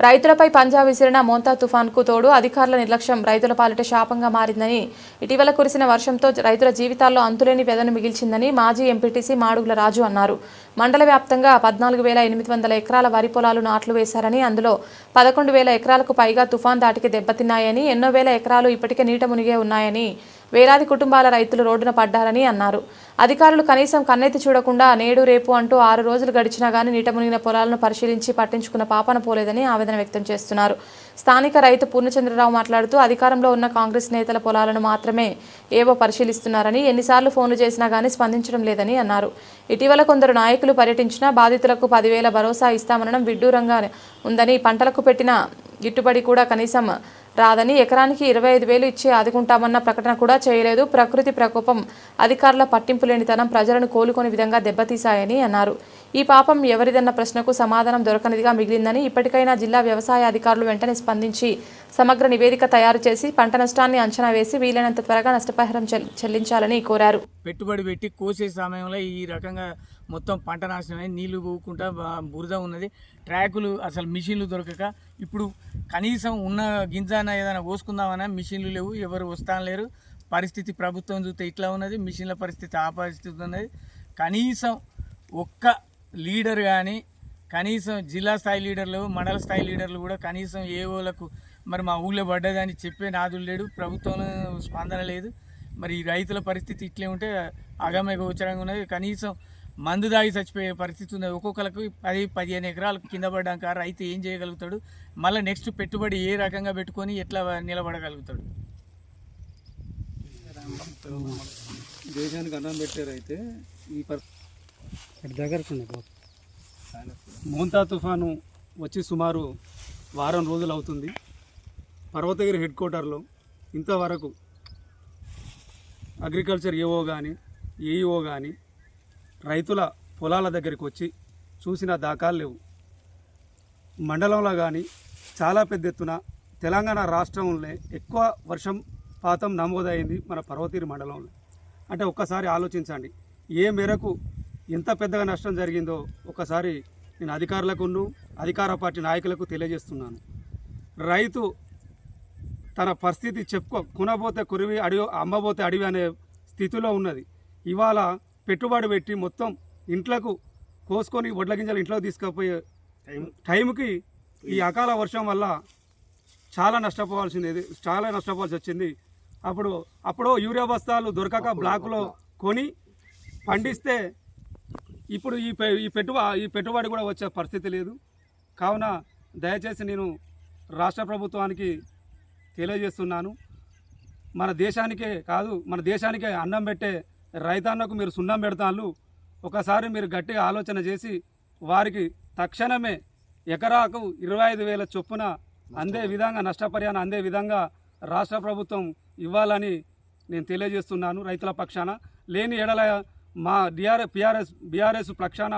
రైతులపై పంజా విసిరిన మోంతా తుఫాన్కు తోడు అధికారుల నిర్లక్ష్యం రైతుల పాలిట శాపంగా మారిందని ఇటీవల కురిసిన వర్షంతో రైతుల జీవితాల్లో అంతులేని వ్యధను మిగిల్చిందని మాజీ ఎంపీటీసీ మాడుగుల రాజు అన్నారు. మండల వ్యాప్తంగా పద్నాలుగు వేల ఎనిమిది వందల ఎకరాల వరి పొలాలు నాట్లు వేశారని అందులో పదకొండు వేల ఎకరాలకు పైగా తుఫాన్ దాటికి దెబ్బతిన్నాయని ఎన్నో వేల ఎకరాలు ఇప్పటికే నీట మునిగే ఉన్నాయని వేలాది కుటుంబాల రైతులు రోడ్డున పడ్డారని అన్నారు. అధికారులు కనీసం కన్నెత్తి చూడకుండా నేడు రేపు అంటూ ఆరు రోజులు గడిచినా గానీ నీట మునిగిన పొలాలను పరిశీలించి పట్టించుకున్న పాపన పోలేదని ఆవేదన వ్యక్తం చేస్తున్నారు. స్థానిక రైతు పూర్ణచంద్రరావు మాట్లాడుతూ అధికారంలో ఉన్న కాంగ్రెస్ నేతల పొలాలను మాత్రమే ఏవో పరిశీలిస్తున్నారని ఎన్నిసార్లు ఫోన్లు చేసినా గానీ స్పందించడం లేదని అన్నారు. ఇటీవల కొందరు నాయకులు పర్యటించినా బాధితులకు పదివేల భరోసా ఇస్తామనడం విడ్డూరంగా ఉందని పంటలకు పెట్టిన గిట్టుబడి కూడా కనీసం రాదని ఎకరానికి ఇరవై ఐదు వేలు ఇచ్చి ఆదుకుంటామన్న ప్రకటన కూడా చేయలేదు. ప్రకృతి ప్రకోపం అధికారుల పట్టింపు లేనితనం ప్రజలను కోలుకొని విధంగా దెబ్బతీశాయని అన్నారు. ఈ పాపం ఎవరిదన్న ప్రశ్నకు సమాధానం దొరకనిదిగా మిగిలిందని ఇప్పటికైనా జిల్లా వ్యవసాయ అధికారులు వెంటనే స్పందించి సమగ్ర నివేదిక తయారు చేసి పంట నష్టాన్ని అంచనా వేసి వీలైనంత త్వరగా నష్టపరిహారం చెల్లించాలని కోరారు. పెట్టుబడి పెట్టి కోసే సమయంలో ఈ రకంగా మొత్తం పంట నాశనమై నీళ్ళు పోకుండా బురద ఉన్నది. ట్రాకులు అసలు మిషన్లు దొరకక ఇప్పుడు కనీసం ఉన్న గింజాన ఏదైనా కోసుకుందామన్నా మిషన్లు లేవు. ఎవరు వస్తా లేరు. పరిస్థితి ప్రభుత్వం చూస్తే ఇట్లా ఉన్నది. మిషన్ల పరిస్థితి ఆ పరిస్థితి ఉన్నది. కనీసం ఒక్క లీడర్ కానీ కనీసం జిల్లా స్థాయి లీడర్లు మండల స్థాయి లీడర్లు కూడా కనీసం ఏ ఓలకు మరి మా ఊళ్ళో పడ్డదని చెప్పే నాదులు లేడు. ప్రభుత్వంలో స్పందన లేదు. మరి రైతుల పరిస్థితి ఇట్లే ఉంటే అగమ్య గోచరంగా ఉన్నది. కనీసం మందు దాగి చచ్చిపోయే పరిస్థితి ఉన్నది. ఒక్కొక్కరికి పది పదిహేను ఎకరాలు కింద పడ్డాక రైతు ఏం చేయగలుగుతాడు? మళ్ళీ నెక్స్ట్ పెట్టుబడి ఏ రకంగా పెట్టుకొని ఎట్లా నిలబడగలుగుతాడు? దేశానికి అన్నం అయితే ఈ పరిస్థితి మోంతా తుఫాను వచ్చి సుమారు వారం రోజులు అవుతుంది. పర్వతగిరి హెడ్ క్వార్టర్లో ఇంతవరకు అగ్రికల్చర్ ఏఓ కానీ ఏఈఓ కానీ రైతుల పొలాల దగ్గరికి వచ్చి చూసిన దాఖలు లేవు. మండలంలో కానీ చాలా పెద్ద ఎత్తున తెలంగాణ రాష్ట్రంలో ఎక్కువ వర్షం పాతం నమోదైంది మన పర్వతగిరి మండలంలో. అంటే ఒక్కసారి ఆలోచించండి. ఏ మేరకు ఎంత పెద్దగా నష్టం జరిగిందో ఒకసారి నేను అధికారులకు అధికార పార్టీ నాయకులకు తెలియజేస్తున్నాను. రైతు తన పరిస్థితి చెప్పుకో కొనబోతే కురివి అడివి అమ్మబోతే అడివి అనే స్థితిలో ఉన్నది. ఇవాళ పెట్టుబడి పెట్టి మొత్తం ఇంట్లకు కోసుకొని వడ్ల గింజలు ఇంట్లో తీసుకుపోయే టైంకి ఈ అకాల వర్షం వల్ల చాలా నష్టపోవాల్సింది చాలా నష్టపోవాల్సి వచ్చింది. అప్పుడు అప్పుడు యూరియా బస్తాలు దొరకక బ్లాకులో కొని పండిస్తే ఇప్పుడు ఈ పె- ఈ పెట్టుబ ఈ పెట్టుబడి కూడా వచ్చే పరిస్థితి లేదు. కావున దయచేసి నేను రాష్ట్ర ప్రభుత్వానికి తెలియజేస్తున్నాను. మన దేశానికే కాదు మన దేశానికే అన్నం పెట్టే రైతాన్నకు మీరు సున్నం పెడతాను ఒకసారి మీరు గట్టిగా ఆలోచన చేసి వారికి తక్షణమే ఎకరాకు ఇరవై ఐదు వేల చొప్పున అందే విధంగా నష్టపరిహారం అందే విధంగా రాష్ట్ర ప్రభుత్వం ఇవ్వాలని నేను తెలియజేస్తున్నాను రైతుల పక్షాన. లేని ఎడల మా డిఆర్ఎస్ పిఆర్ఎస్ బీఆర్ఎస్ పక్షాన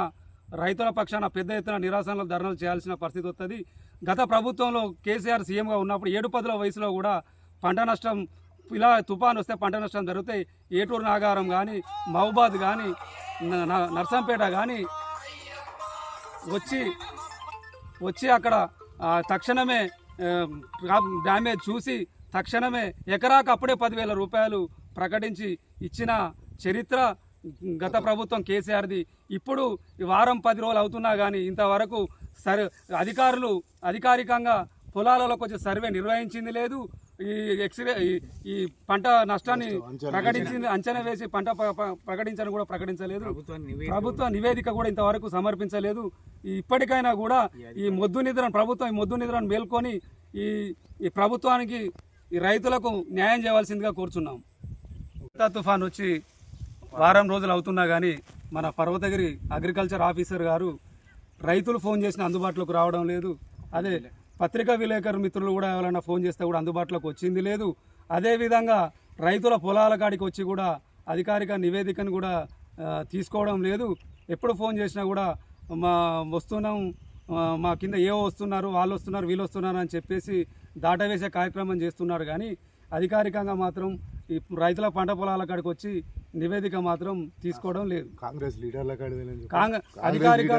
రైతుల పక్షాన పెద్ద ఎత్తున నిరాశనలు ధర్నాలు చేయాల్సిన పరిస్థితి వస్తుంది గత ప్రభుత్వంలో కేసీఆర్ సీఎంగా ఉన్నప్పుడు ఏడు పదుల వయసులో కూడా పంట నష్టం ఇలా తుఫాన్ వస్తే పంట నష్టం జరుగుతాయి. ఏటూరు నాగారం కానీ మహబాద్ కానీ నర్సంపేట కానీ వచ్చి వచ్చి అక్కడ తక్షణమే డ్యామేజ్ చూసి తక్షణమే ఎకరాకు అప్పుడే పదివేల రూపాయలు ప్రకటించి ఇచ్చిన చరిత్ర గత ప్రభుత్వం కేసీఆర్ది. ఇప్పుడు ఈ వారం పది రోజులు అవుతున్నా కానీ ఇంతవరకు సర్ అధికారులు అధికారికంగా పొలాలలోకి వచ్చి సర్వే నిర్వహించింది లేదు. ఈ ఎక్స్రే ఈ- ఈ పంట నష్టాన్ని ప్రకటించింది అంచనా వేసి పంట ప్రకటించని కూడా ప్రకటించలేదు. ప్రభుత్వ నివేదిక కూడా ఇంతవరకు సమర్పించలేదు. ఇప్పటికైనా కూడా ఈ మొద్దు నిద్రను ప్రభుత్వం ఈ మొద్దు నిద్రను మేల్కొని ఈ ఈ ప్రభుత్వానికి ఈ రైతులకు న్యాయం చేయవలసిందిగా కోరుచున్నాం. తుఫాన్ వచ్చి వారం రోజులు అవుతున్నా కానీ మన పర్వతగిరి అగ్రికల్చర్ ఆఫీసర్ గారు రైతులు ఫోన్ చేసిన అందుబాటులోకి రావడం లేదు. అదే పత్రికా విలేకరు మిత్రులు కూడా ఎవరైనా ఫోన్ చేస్తే కూడా అందుబాటులోకి వచ్చింది లేదు. అదేవిధంగా రైతుల పొలాల కాడికి వచ్చి కూడా అధికారిక నివేదికను కూడా తీసుకోవడం లేదు. ఎప్పుడు ఫోన్ చేసినా కూడా మా వస్తున్నాం మా కింద ఏవో వస్తున్నారు వాళ్ళు వస్తున్నారు వీళ్ళు వస్తున్నారు అని చెప్పేసి దాటవేసే కార్యక్రమం చేస్తున్నారు కానీ అధికారికంగా మాత్రం రైతుల పంట పొలాల కాడికి వచ్చి నివేదిక మాత్రం తీసుకోవడం లేదు. కాంగ్రెస్ లీడర్ల అధికారిక.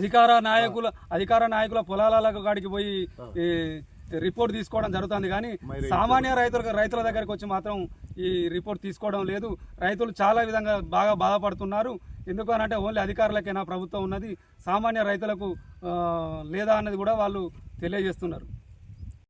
అధికార నాయకుల అధికార నాయకుల పొలాల కాడికి పోయి రిపోర్ట్ తీసుకోవడం జరుగుతుంది కానీ సామాన్య రైతుల రైతుల దగ్గరికి వచ్చి మాత్రం ఈ రిపోర్ట్ తీసుకోవడం లేదు. రైతులు చాలా విధంగా బాగా బాధపడుతున్నారు. ఎందుకు అని అంటే ఓన్లీ అధికారులకైనా ప్రభుత్వం ఉన్నది. సామాన్య రైతులకు లేదా అన్నది కూడా వాళ్ళు తెలియజేస్తున్నారు.